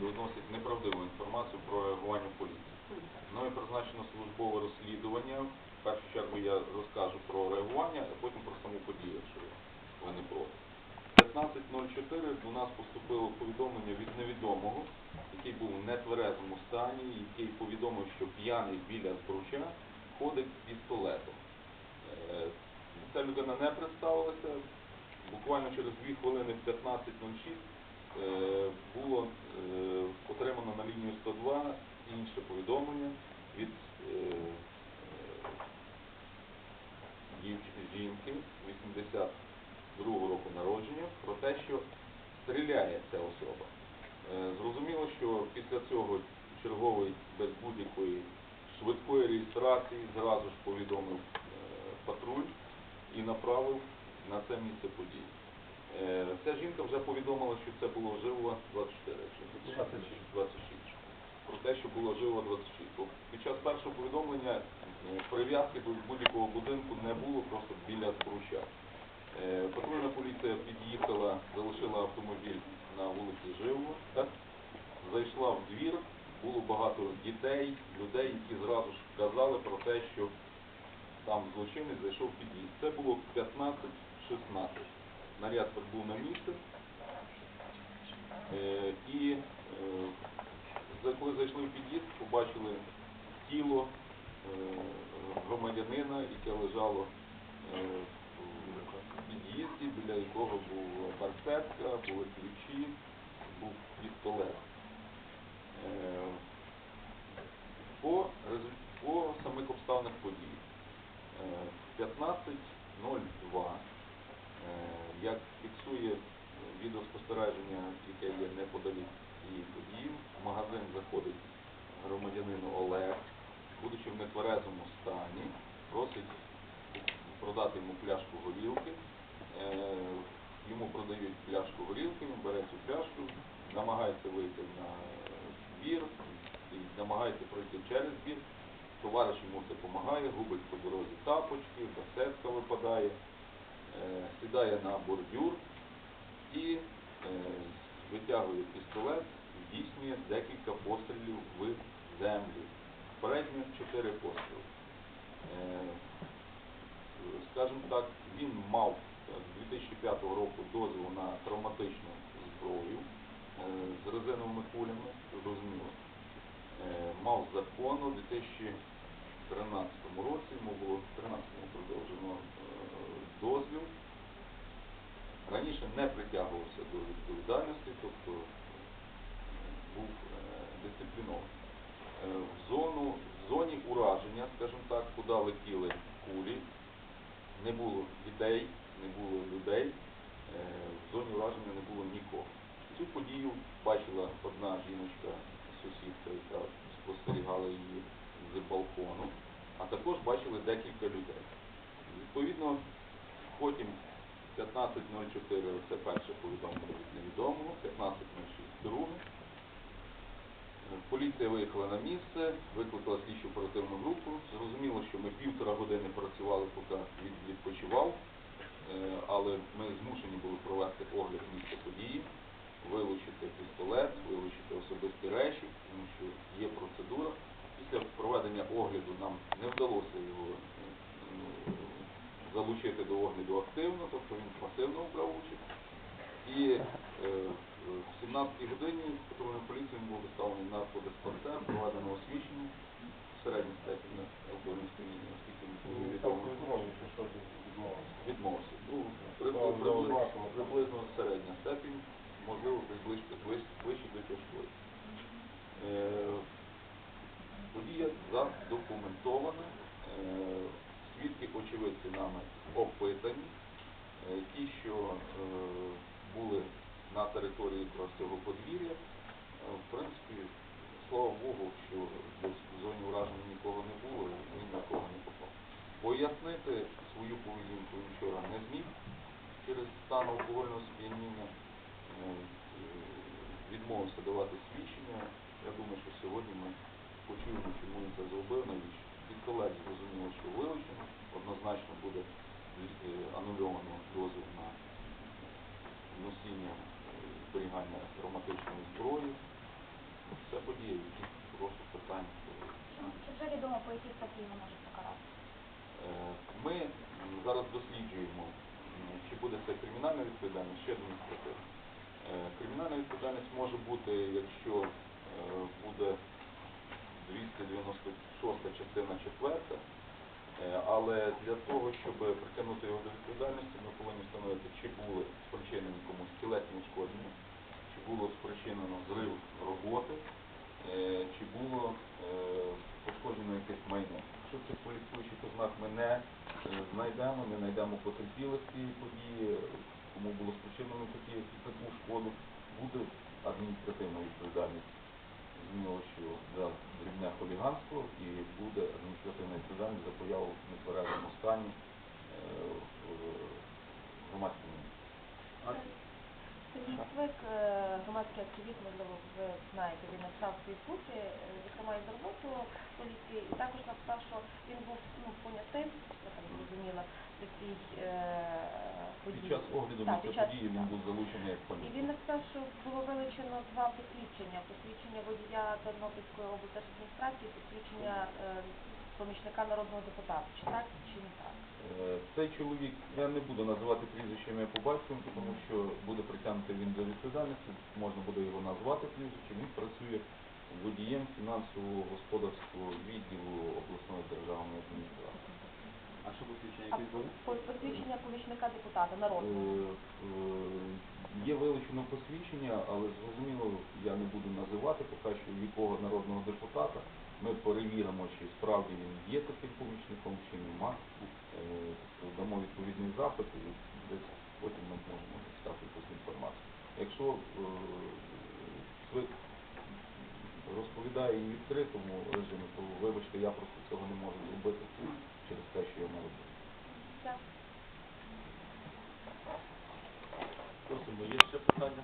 доносить неправдиву інформацію про реагування поліції. Мною призначено службове розслідування. В першу чергу я розкажу про реагування, а потім про саму подію, якщо ви не проти. 15.04 до нас поступило повідомлення від невідомого, який був в нетверезому стані, який повідомив, що п'яний біля збруча ходить з пістолетом. Е, Ця людина не представилася. Буквально через 2 хвилини в 15.06 е, було е, отримано на лінію 102 інше повідомлення від е, е, жінки 82 року народження про те, що стріляє ця особа. Е, Зрозуміло, що після цього черговий без будь-якої швидкої реєстрації зразу ж повідомив е, патруль і направив на це місце події. Е, Ця жінка вже повідомила, що це було живо 24, якщо не помиляюсь, 26. Про те, що було живо 26. Під час першого повідомлення е, прив'язки до будь-якого будинку не було, просто біля збруча. Е, Патрульна поліція під'їхала, залишила автомобіль на вулиці Живого, так? зайшла в двір, було багато дітей, людей, які зразу ж казали про те, що там злочинець зайшов в під'їзд. Це було 15-16. Наряд прибув на місце. Е, і е, коли зайшли в під'їзд, побачили тіло е, громадянина, яке лежало в під'їзді, біля якого був барсетка, були ключі, був пістолет. По, по самих обставинах подій. Е, 15.02, е, як фіксує е, відеоспостереження, яке є неподалік цієї події, в магазин заходить громадянин Олег, будучи в нетверезому стані, просить продати йому пляшку горілки. Е, Йому продають пляшку горілки, він бере цю пляшку, намагається вийти на двір намагається пройти через двір. Товариш йому це допомагає, губить по дорозі тапочки, басетка випадає, сідає на бордюр і е, витягує пістолет, здійснює декілька пострілів в землю. Попередньо чотири постріли. Е, скажімо так, він мав е, з 2005 року дозвіл на травматичну зброю е, з резиновими кулями, зрозуміло. Е, Мав законно у 2013 році, йому було в 2013 продовжено е, дозвіл. Раніше не притягувався до відповідальності, тобто е, був е, дисциплінований. В зону в зоні ураження, скажімо так, куди летіли кулі, не було дітей, не було людей, в зоні ураження не було нікого. Цю подію бачила одна жіночка, сусідка, яка спостерігала її з балкону, а також бачили декілька людей. Відповідно, потім 15.04 це перше повідомлення від невідомого, 15.06 друге. Поліція виїхала на місце, викликала слідчу оперативну групу. Зрозуміло, що ми півтора години працювали, поки він відпочивав, Е, але ми змушені були провести огляд місця події, вилучити пістолет, вилучити особисті речі, тому що є процедура. Після проведення огляду нам не вдалося його е, залучити до огляду активно, тобто він пасивно брав участь. І е, в 17 годині патрульної поліції він був доставлений на диспансер, проведено освічення середньої степені алкогольного сп'яніння, оскільки відомо. Відмовився. Ну, приблизно, приблизно середня степінь, можливо, ближче, ближче, ближче до тяжкої. Е, подія задокументована, е, свідки очевидці нами опитані, Е, ті, що е, були на території якраз цього подвір'я, в принципі, слава Богу, що в зоні ураження нікого не було, він на кого не попав. Пояснити свою поведінку вчора не зміг через стан алкогольного сп'яніння, відмовився давати свідчення. Я думаю, що сьогодні ми почуємо, чому він це зробив, навіщо. Від колег зрозуміло, що вилучено, однозначно буде е, анульовано дозвіл на носіння е, зберігання травматичної зброї. Ну, все події, які просто питання. Ну, чи вже відомо, по якій статті ви можуть покарати? Е, ми зараз досліджуємо, чи буде це кримінальна відповідальність, чи адміністративна. Кримінальна відповідальність може бути, якщо буде. 296 частина 4, Е, але для того, щоб притягнути його до відповідальності, ми повинні встановити, чи були спричинені комусь тілесні ушкодження, чи було спричинено зрив роботи, е, чи було е, пошкоджено якесь майно. Якщо цих поліцейських ознак ми не знайдемо, не знайдемо потерпілих цієї події, кому було спричинено такі, таку шкоду, буде адміністративна відповідальність. Зрозуміло, що за дрібне хуліганство і буде адміністративна відповідальність за появу в нетверезому стані е, в громадському місці. Сергій Цвик, е, громадський активіст, можливо, ви знаєте, він написав в Фейсбуці, е, зокрема і за роботу поліції, і також написав, що він був ну, понятим, я так зрозуміла, е, події. Під час огляду Так, місця час- події він був залучений як І поліція. він написав, що було вилучено два посвідчення. Посвідчення водія Тернопільської облдержадміністрації, посвідчення е, помічника народного депутата. Чи так, чи не так? Е, Цей чоловік, я не буду називати прізвище ім'я по батькові, тому що буде притягнутий він до відповідальності, можна буде його назвати прізвище, він працює водієм фінансового господарського відділу обласної державної адміністрації. А що посвідчення помічника депутата народного. Е, е, Є вилучено посвідчення, але зрозуміло, я не буду називати поки що якого народного депутата. Ми перевіримо, чи справді він є таким помічником, чи нема. Е, Дамо відповідний запит і десь потім ми можемо дістати якусь інформацію. Якщо розповідає і відкритому режимі, то вибачте, я просто цього не можу зробити через те, що я не роблю. Дякую. Просимо, є ще питання?